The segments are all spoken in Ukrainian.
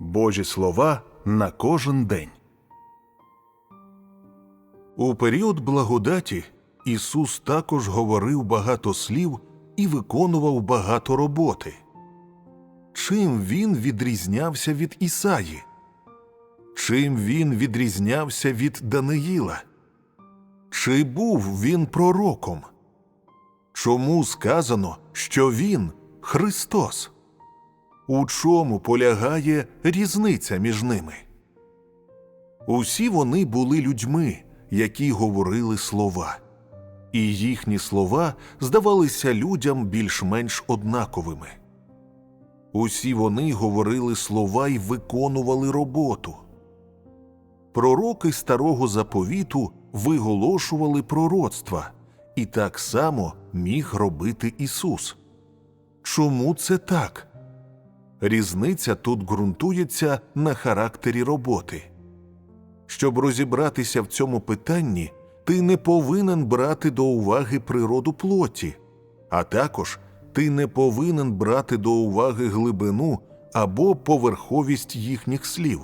Божі слова на кожен день. У період благодаті Ісус також говорив багато слів і виконував багато роботи. Чим він відрізнявся від Ісаї? Чим він відрізнявся від Даниїла? Чи був він пророком? Чому сказано, що він Христос? У чому полягає різниця між ними? Усі вони були людьми, які говорили слова, і їхні слова здавалися людям більш-менш однаковими. Усі вони говорили слова і виконували роботу. Пророки старого заповіту виголошували пророцтва, і так само міг робити Ісус. Чому це так? Різниця тут ґрунтується на характері роботи. Щоб розібратися в цьому питанні, ти не повинен брати до уваги природу плоті, а також ти не повинен брати до уваги глибину або поверховість їхніх слів.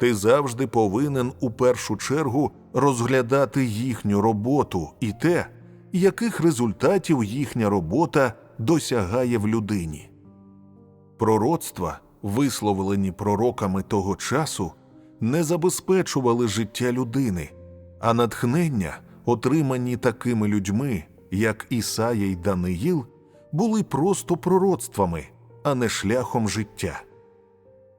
Ти завжди повинен у першу чергу розглядати їхню роботу і те, яких результатів їхня робота досягає в людині. Пророцтва, висловлені пророками того часу, не забезпечували життя людини, а натхнення, отримані такими людьми, як Ісая й Даниїл, були просто пророцтвами, а не шляхом життя.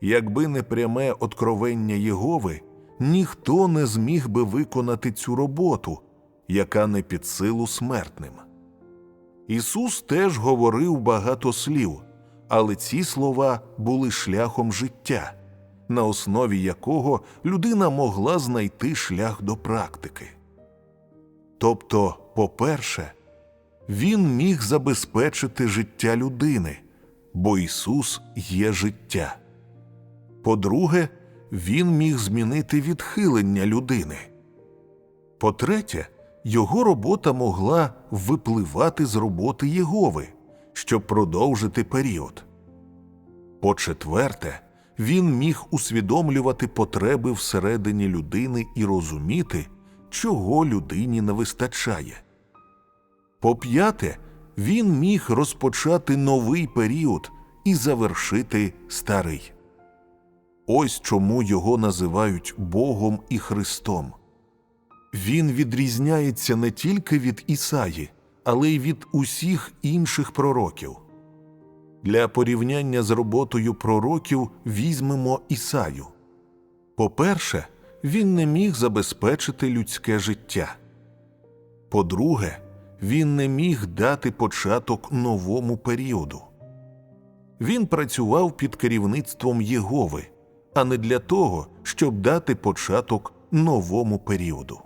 Якби не пряме откровення Єгови, ніхто не зміг би виконати цю роботу, яка не під силу смертним. Ісус теж говорив багато слів, але ці слова були шляхом життя, на основі якого людина могла знайти шлях до практики. Тобто, по-перше, він міг забезпечити життя людини, бо Ісус є життя. По-друге, він міг змінити відхилення людини. По-третє, його робота могла випливати з роботи Єгови, щоб продовжити період. По-четверте, він міг усвідомлювати потреби всередині людини і розуміти, чого людині не вистачає. По-п'яте, він міг розпочати новий період і завершити старий. Ось чому його називають Богом і Христом. Він відрізняється не тільки від Ісаї, але й від усіх інших пророків. Для порівняння з роботою пророків візьмемо Ісаю. По-перше, він не міг забезпечити людське життя. По-друге, він не міг дати початок новому періоду. Він працював під керівництвом Єгови, а не для того, щоб дати початок новому періоду.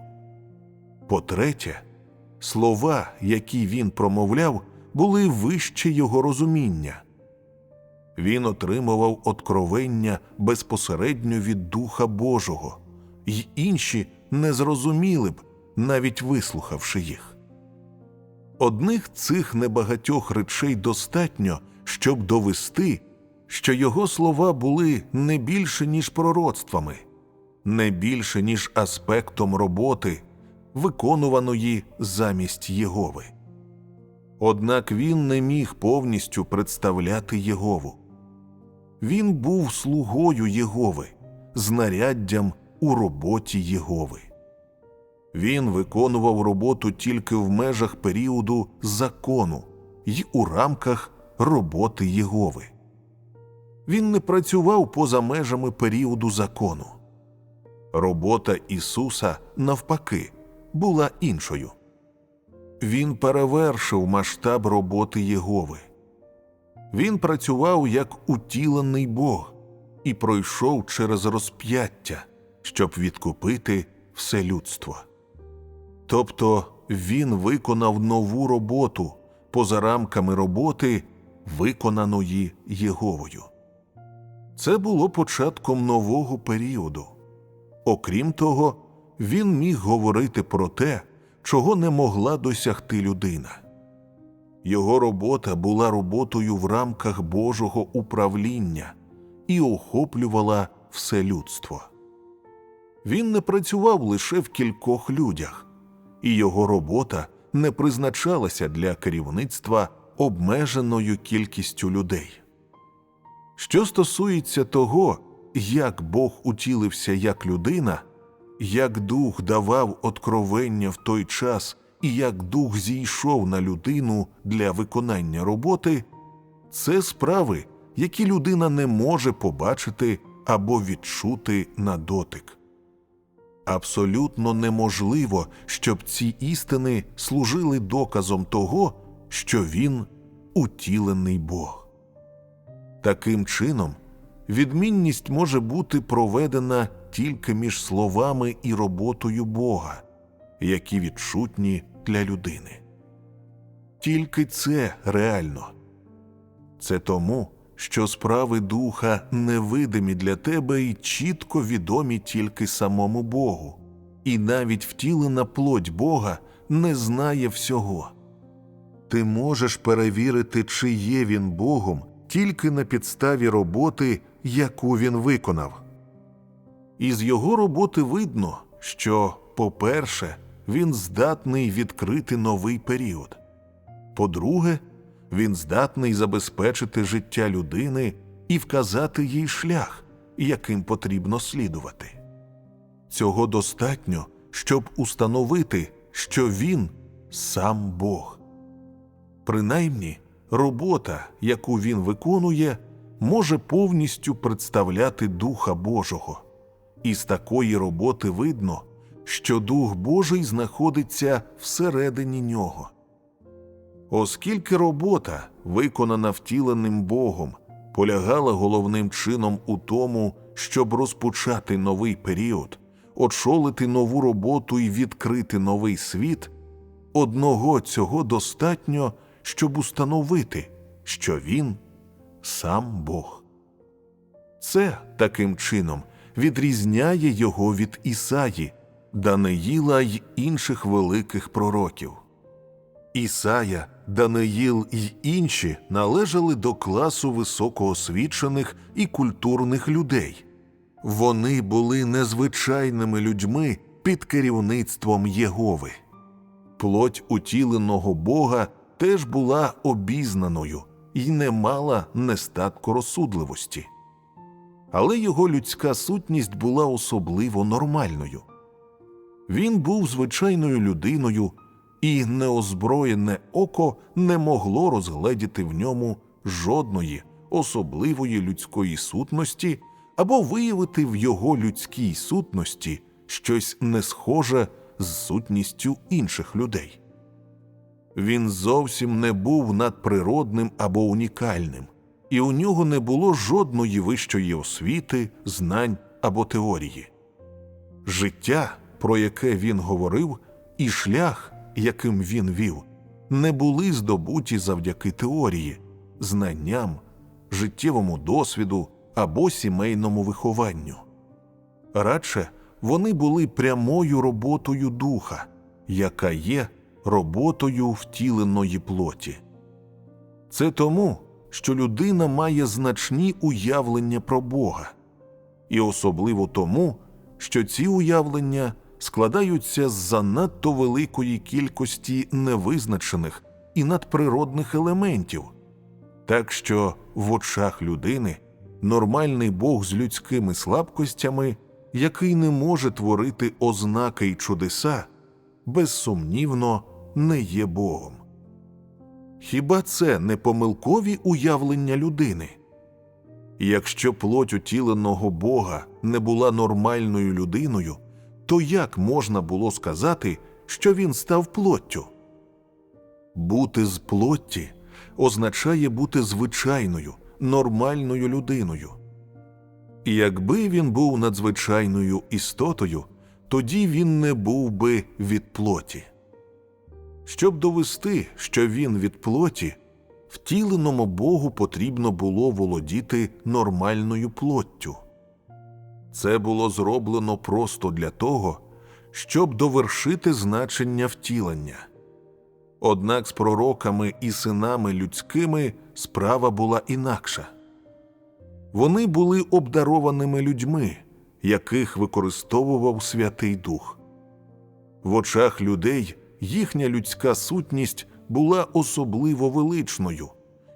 По-третє, слова, які він промовляв, були вище його розуміння. Він отримував откровення безпосередньо від Духа Божого, й інші не зрозуміли б, навіть вислухавши їх. Одних цих небагатьох речей достатньо, щоб довести, що його слова були не більше, ніж пророцтвами, не більше, ніж аспектом роботи, виконуваної замість Єгови. Однак він не міг повністю представляти Єгову. Він був слугою Єгови, знаряддям у роботі Єгови. Він виконував роботу тільки в межах періоду закону й у рамках роботи Єгови. Він не працював поза межами періоду закону. Робота Ісуса, навпаки, була іншою. Він перевершив масштаб роботи Єгови. Він працював як утілений Бог і пройшов через розп'яття, щоб відкупити все людство. Тобто він виконав нову роботу поза рамками роботи, виконаної Єговою. Це було початком нового періоду. Окрім того, він міг говорити про те, чого не могла досягти людина. Його робота була роботою в рамках Божого управління і охоплювала все людство. Він не працював лише в кількох людях, і його робота не призначалася для керівництва обмеженою кількістю людей. Що стосується того, як Бог утілився як людина, як дух давав откровення в той час і як дух зійшов на людину для виконання роботи, це справи, які людина не може побачити або відчути на дотик. Абсолютно неможливо, щоб ці істини служили доказом того, що він утілений Бог. Таким чином, відмінність може бути проведена тільки між словами і роботою Бога, які відчутні для людини. Тільки це реально. Це тому, що справи духа невидимі для тебе і чітко відомі тільки самому Богу, і навіть втілена плоть Бога не знає всього. Ти можеш перевірити, чи є він Богом тільки на підставі роботи, яку він виконав. Із його роботи видно, що, по-перше, він здатний відкрити новий період. По-друге, він здатний забезпечити життя людини і вказати їй шлях, яким потрібно слідувати. Цього достатньо, щоб установити, що він сам Бог. Принаймні, робота, яку він виконує, може повністю представляти Духа Божого, і з такої роботи видно, що Дух Божий знаходиться всередині нього. Оскільки робота, виконана втіленим Богом, полягала головним чином у тому, щоб розпочати новий період, очолити нову роботу і відкрити новий світ, одного цього достатньо, щоб установити, що він сам Бог. Це таким чином відрізняє його від Ісаї, Даниїла й інших великих пророків. Ісая, Даниїл й інші належали до класу високоосвічених і культурних людей. Вони були незвичайними людьми під керівництвом Єгови. Плоть утіленого Бога теж була обізнаною і не мала нестатку розсудливості. Але його людська сутність була особливо нормальною. Він був звичайною людиною і неозброєне око не могло розгледіти в ньому жодної особливої людської сутності або виявити в його людській сутності щось не схоже з сутністю інших людей. Він зовсім не був надприродним або унікальним, і у нього не було жодної вищої освіти, знань або теорії. Життя, про яке він говорив, і шлях, яким він вів, не були здобуті завдяки теорії, знанням, життєвому досвіду або сімейному вихованню. Радше вони були прямою роботою духа, яка є роботою втіленої плоті. Це тому, що людина має значні уявлення про Бога, і особливо тому, що ці уявлення складаються з занадто великої кількості невизначених і надприродних елементів, так що в очах людини нормальний Бог з людськими слабкостями, який не може творити ознаки й чудеса, безсумнівно не є Богом. Хіба це не помилкові уявлення людини? Якщо плоть утіленого Бога не була нормальною людиною, то як можна було сказати, що він став плоттю? Бути з плотті означає бути звичайною, нормальною людиною. І якби він був надзвичайною істотою, тоді він не був би від плоті. Щоб довести, що він від плоті, втіленому Богу потрібно було володіти нормальною плоттю. Це було зроблено просто для того, щоб довершити значення втілення. Однак з пророками і синами людськими справа була інакша. Вони були обдарованими людьми, яких використовував Святий Дух. В очах людей їхня людська сутність була особливо величною,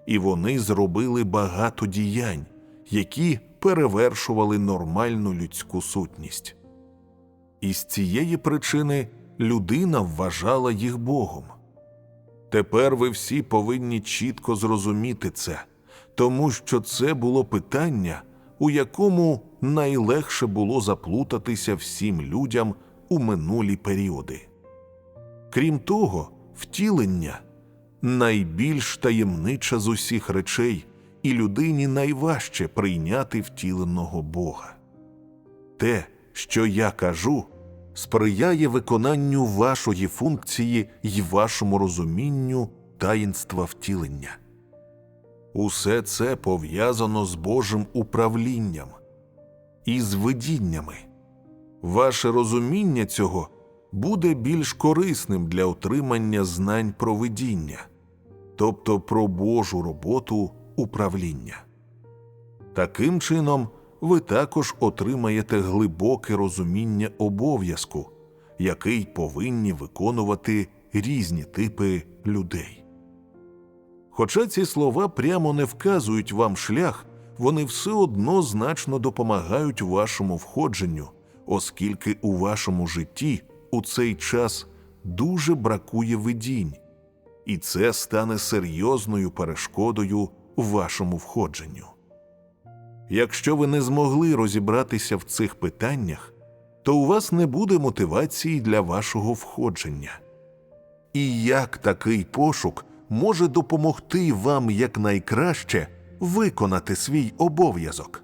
і вони зробили багато діянь, які перевершували нормальну людську сутність. І з цієї причини людина вважала їх Богом. Тепер ви всі повинні чітко зрозуміти це, тому що це було питання, у якому найлегше було заплутатися всім людям у минулі періоди. Крім того, втілення найбільш таємнича з усіх речей, і людині найважче прийняти втіленого Бога. Те, що я кажу, сприяє виконанню вашої функції й вашому розумінню таїнства втілення. Усе це пов'язано з Божим управлінням і з видіннями. Ваше розуміння цього буде більш корисним для отримання знань про видіння, тобто про Божу роботу управління. Таким чином, ви також отримаєте глибоке розуміння обов'язку, який повинні виконувати різні типи людей. Хоча ці слова прямо не вказують вам шлях, вони все одно значно допомагають вашому входженню, оскільки у вашому житті у цей час дуже бракує видінь, і це стане серйозною перешкодою вашому входженню. Якщо ви не змогли розібратися в цих питаннях, то у вас не буде мотивації для вашого входження. І як такий пошук може допомогти вам якнайкраще виконати свій обов'язок?